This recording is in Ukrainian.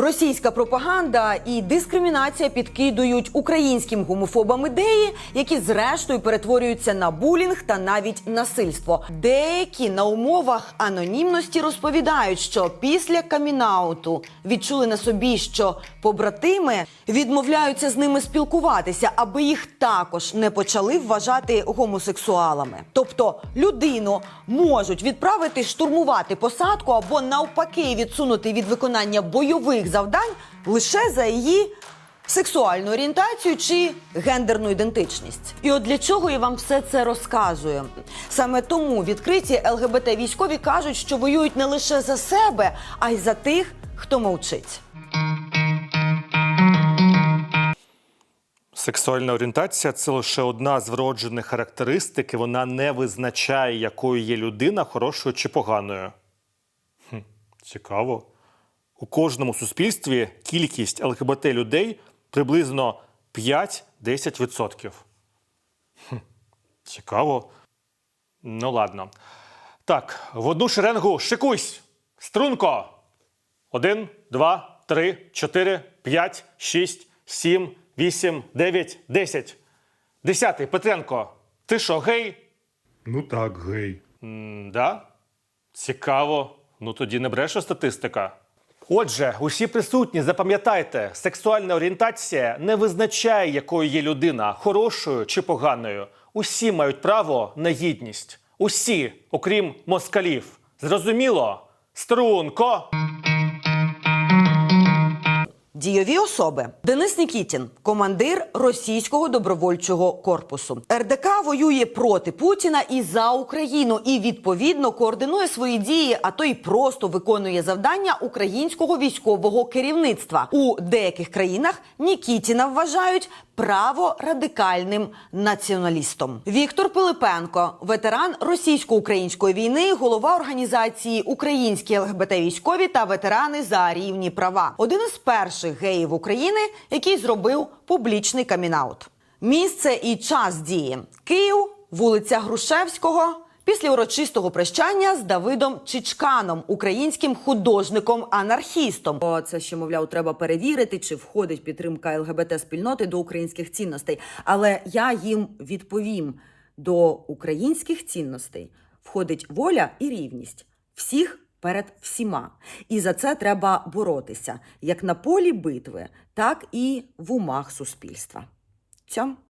Російська пропаганда і дискримінація підкидують українським гомофобам ідеї, які зрештою перетворюються на булінг та навіть насильство. Деякі на умовах анонімності розповідають, що після камінауту відчули на собі, що побратими відмовляються з ними спілкуватися, аби їх також не почали вважати гомосексуалами. Тобто людину можуть відправити штурмувати посадку або навпаки відсунути від виконання бойових завдань лише за її сексуальну орієнтацію чи гендерну ідентичність. І от для чого я вам все це розказую? Саме тому відкриті ЛГБТ військові кажуть, що воюють не лише за себе, а й за тих, хто мовчить. Сексуальна орієнтація це лише одна з вроджених характеристик, і вона не визначає, якою є людина, хорошою чи поганою. Хм, цікаво. У кожному суспільстві кількість ЛГБТ людей приблизно 5-10%. Хм, цікаво. Ну, ладно. Так, в одну шеренгу шикуйсь! Струнко! Один, два, три, чотири, п'ять, шість, сім, вісім, дев'ять, десять. Десятий, Петренко, ти що, гей? Ну так, гей. Да? Цікаво. Ну тоді не бреше статистика. Отже, усі присутні, запам'ятайте, сексуальна орієнтація не визначає, якою є людина, хорошою чи поганою. Усі мають право на гідність. Усі, окрім москалів. Зрозуміло? Струнко! Дієві особи Денис Нікітін, командир російського добровольчого корпусу. РДК воює проти Путіна і за Україну, і відповідно координує свої дії, а то й просто виконує завдання українського військового керівництва. У деяких країнах Нікітіна вважають праворадикальним націоналістом. Віктор Пилипенко, ветеран російсько-української війни, голова організації Українські ЛГБТ військові та ветерани за рівні права. Один із перших геїв України, який зробив публічний камінаут. Місце і час дії: Київ, вулиця Грушевського. Після урочистого прощання з Давидом Чичканом, українським художником-анархістом. О, Це ще, мовляв, треба перевірити, чи входить підтримка ЛГБТ спільноти до українських цінностей. Але я їм відповім: до українських цінностей входить воля і рівність всіх перед всіма. І за це треба боротися як на полі битви, так і в умах суспільства. Цьом.